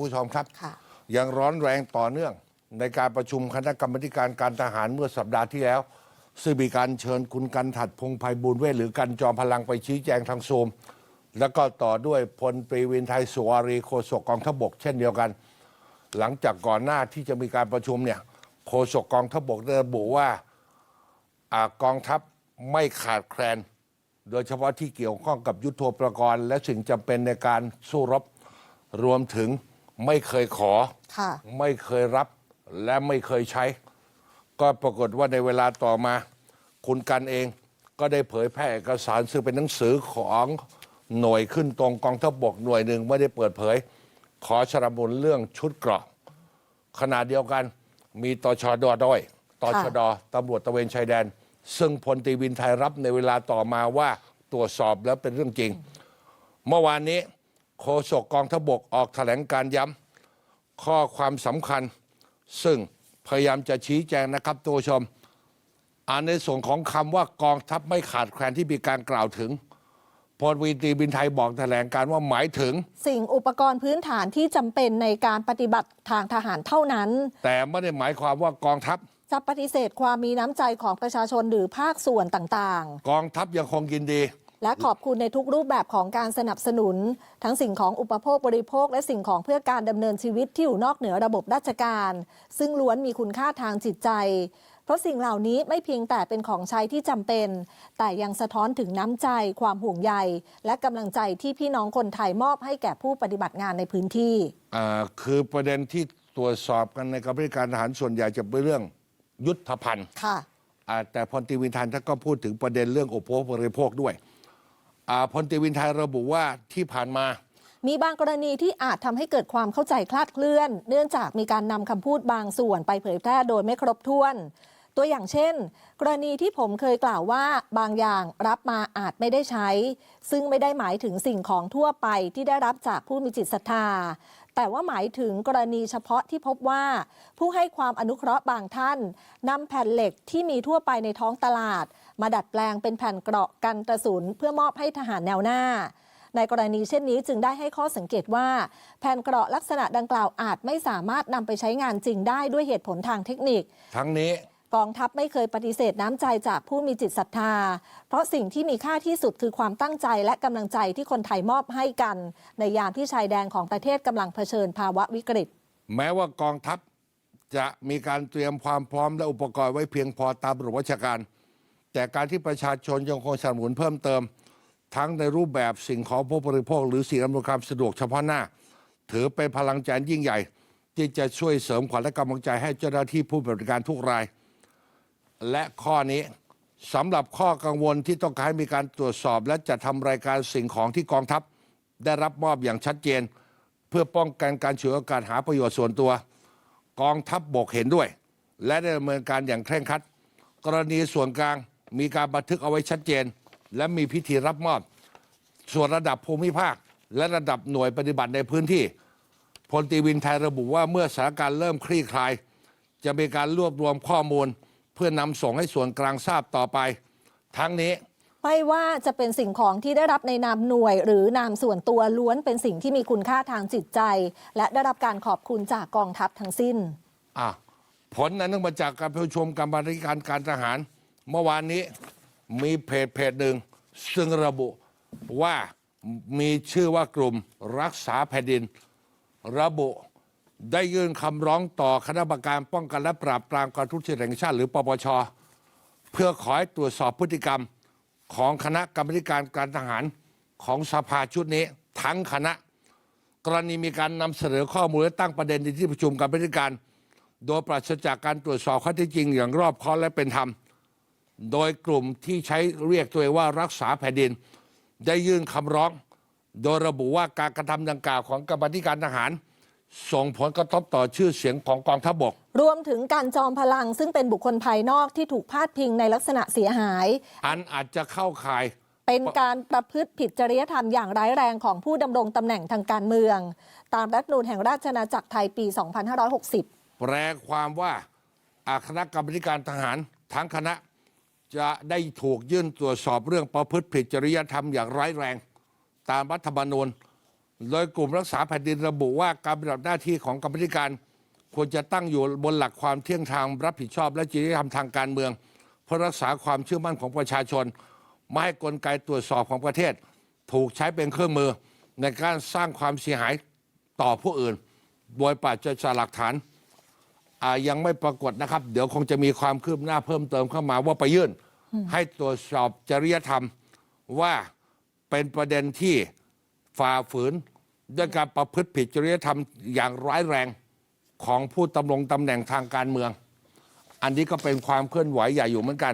ผู้ชมครับค่ะยังร้อนแรงต่อเนื่อง ในการประชุมคณะกรรมการการทหารเมื่อสัปดาห์ที่แล้ว ซึ่งมีการเชิญคุณกันถัดพงไพบูลย์เวทหรือกันจอมพลังไปชี้แจงทางซูมแล้วก็ต่อด้วยพลตรีวินไทยสุวารีโฆษกกองทพบก เช่นเดียวกัน หลังจากก่อนหน้าที่จะมีการประชุมเนี่ยโฆษกกองทพบกได้ระบุว่าอากองทัพไม่ขาดแคลน โดยเฉพาะที่เกี่ยวข้องกับยุทโธปกรณ์ และสิ่งจำเป็นในการสู้รบรวมถึง ไม่เคยขอ ค่ะ ไม่เคยรับและไม่เคยใช้ ก็ปรากฏว่าในเวลาต่อมา คุณกันเองก็ได้เผยแพร่เอกสารซึ่งเป็นหนังสือของหน่วยขึ้นตรงกองทัพบกหน่วยหนึ่งไม่ได้เปิดเผย ขอสนับสนุนเรื่องชุดเกราะขณะเดียวกันมีตชดด้วยตชดตำรวจตระเวนชายแดน ซึ่งพลตรีวินไทยรับในเวลาต่อมาว่าตรวจสอบแล้วเป็นเรื่องจริง เมื่อวานนี้ โฆษกกองทพบกออกแถลงการย้ำข้อความสำคัญ ซึ่งพยายามจะชี้แจงนะครับตัวชมอ่านในส่วนของคำว่ากองทัพไม่ขาดแคลนที่มีการกล่าวถึงพลวีตรีบินไทยบอกแถลงการว่าหมายถึง สิ่งอุปกรณ์พื้นฐานที่จำเป็นในการปฏิบัติทางทหารเท่านั้น แต่ไม่ได้หมายความว่ากองทัพจะปฏิเสธความมีน้ำใจของประชาชนหรือภาคส่วนต่างกองทัพยังคงยินดีๆ และขอบคุณในทุกรูปแบบของการสนับสนุน ทั้งสิ่งของอุปโภคบริโภค และสิ่งของเพื่อการดำเนินชีวิตที่อยู่นอกเหนือระบบราชการ ซึ่งล้วนมีคุณค่าทางจิตใจ เพราะสิ่งเหล่านี้ไม่เพียงแต่เป็นของใช้ที่จำเป็น แต่ยังสะท้อนถึงน้ำใจ ความห่วงใย และกำลังใจที่พี่น้องคนไทยมอบให้แก่ผู้ปฏิบัติงานในพื้นที่อ่าคือประเด็นที่ตรวจสอบกันในกรรมการทหารส่วนใหญ่จะเป็นเรื่องยุทธภัณฑ์ค่ะอ่าแต่พลตรีวินไทยท่านก็พูดถึงประเด็นเรื่องอุปโภคบริโภคด้วยอ่า พลตรีวินไทยระบุว่าที่ผ่านมา มีบางกรณีที่อาจทำให้เกิดความเข้าใจคลาดเคลื่อน เนื่องจากมีการนำคำพูดบางส่วนไปเผยแพร่โดยไม่ครบถ้วน ตัวอย่างเช่น กรณีที่ผมเคยกล่าวว่าบางอย่างรับมาอาจไม่ได้ใช้ ซึ่งไม่ได้หมายถึงสิ่งของทั่วไปที่ได้รับจากผู้มีจิตศรัทธา แต่ว่าหมายถึงกรณีเฉพาะที่พบว่า ผู้ให้ความอนุเคราะห์บางท่านนำแผ่นเหล็กที่มีทั่วไปในท้องตลาด มาดัดแปลงเป็นแผ่นเกราะกันกระสุนเพื่อมอบให้ทหารแนวหน้า ในกรณีเช่นนี้จึงได้ให้ข้อสังเกตว่า แผ่นเกราะลักษณะดังกล่าวอาจไม่สามารถนำไปใช้งานจริงได้ด้วยเหตุผลทางเทคนิค ทั้งนี้ กองทัพไม่เคยปฏิเสธน้ำใจจากผู้มีจิตศรัทธา เพราะสิ่งที่มีค่าที่สุดคือความตั้งใจและกำลังใจที่คนไทยมอบให้กัน ในยามที่ชายแดนของประเทศกำลังเผชิญภาวะวิกฤต แม้ว่ากองทัพจะมีการเตรียมความพร้อมและอุปกรณ์ไว้เพียงพอตามระบบราชการ แต่การที่ประชาชนยังคงสนับสนุนเพิ่มเติม ทั้งในรูปแบบสิ่งของผู้บริโภค หรือสิ่งอำนวยความสะดวกเฉพาะหน้า ถือเป็นพลังใจยิ่งใหญ่ ที่จะช่วยเสริมขวัญและกำลังใจให้เจ้าหน้าที่ผู้ปฏิบัติการทุกราย และข้อนี้สำหรับข้อกังวลที่ต้องการให้มีการตรวจสอบ และจัดทำรายการสิ่งของที่กองทัพ ได้รับมอบอย่างชัดเจน เพื่อป้องกันการฉวยโอกาสหาประโยชน์ส่วนตัว กองทัพบบกเห็นด้วย และได้ดำเนินการอย่างเคร่งครัด กรณีส่วนกลางมีการบันทึกเอาไว้ชัดเจน และมีพิธีรับมอบ ส่วนระดับภูมิภาค และระดับหน่วยปฏิบัติในพื้นที่พลตีวินไทยระบุว่าเมื่อสถานการณ์เริ่มคลี่คลาย จะมีการรวบรวมข้อมูล พื่อนำส่งให้ส่วนกลางทราบต่อไป ทั้งนี้ ไม่ว่าจะเป็นสิ่งของที่ได้รับในนามหน่วย หรือนามส่วนตัวล้วนเป็นสิ่งที่มีคุณค่าทางจิตใจ และได้รับการขอบคุณจากกองทัพทั้งสิ้น อะผลนั้นเนื่องมาจากการประชุมกรรมาธิการการทหาร เมื่อวานนี้มีเพจเพจหนึ่ง ซึ่งระบุว่ามีชื่อว่ากลุ่มรักษาแผ่นดิน ระบุ ได้ยื่นคำร้องต่อคณะกรรมการป้องกันและปราบปรามการทุจริตแห่งชาติ หรือปปช เพื่อขอให้ตรวจสอบพฤติกรรมของคณะกรรมการการทหารของสภาชุดนี้ ทั้งคณะ กรณีมีการนำเสนอข้อมูลและตั้งประเด็นในที่ประชุมกรรมธิการ โดยปราศจากการตรวจสอบข้อเท็จจริงอย่างรอบคอบและเป็นธรรม โดยกลุ่มที่ใช้เรียกตัวเองว่ารักษาแผ่นดิน ได้ยื่นคำร้อง โดยระบุว่าการกระทำดังกล่าวของกรรมธิการทหาร ส่งผลกระทบต่อชื่อเสียงของกองทัพบก รวมถึงการจอมพลังซึ่งเป็นบุคคลภายนอกที่ถูกพาดพิงในลักษณะเสียหาย อันอาจจะเข้าข่ายเป็นการประพฤติผิดจริยธรรมอย่างร้ายแรงของผู้ดำรงตำแหน่งทางการเมือง ตามรัฐธรรมนูญแห่งราชอาณาจักรไทยปี 2560 แปลความว่าอาคณะกรรมาธิการทหารทั้งคณะจะได้ถูกยื่นตรวจสอบเรื่องประพฤติผิดจริยธรรมอย่างร้ายแรง ตามรัฐธรรมนูญ โดยกลุ่มรักษาแผ่นดินระบุว่าการปฏิบัติหน้าที่ของกรรมธิการ ควรจะตั้งอยู่บนหลักความเที่ยงธรรมรับผิดชอบ และจริยธรรมทางการเมือง เพื่อรักษาความเชื่อมั่นของประชาชน ไม่ให้กลไกตรวจสอบของประเทศ ถูกใช้เป็นเครื่องมือ ในการสร้างความเสียหายต่อผู้อื่น โดยปราศจากหลักฐานยังไม่ปรากฏนะครับ เดี๋ยวคงจะมีความคืบหน้าเพิ่มเติมเข้ามาว่าไปยื่น ให้ตรวจสอบจริยธรรมว่าเป็นประเด็นที่ ฝ่าฝืนด้วยการประพฤติผิดจริยธรรมอย่างร้ายแรงของผู้ดำรงตำแหน่งทางการเมือง อันนี้ก็เป็นความเคลื่อนไหวใหญ่อยู่เหมือนกัน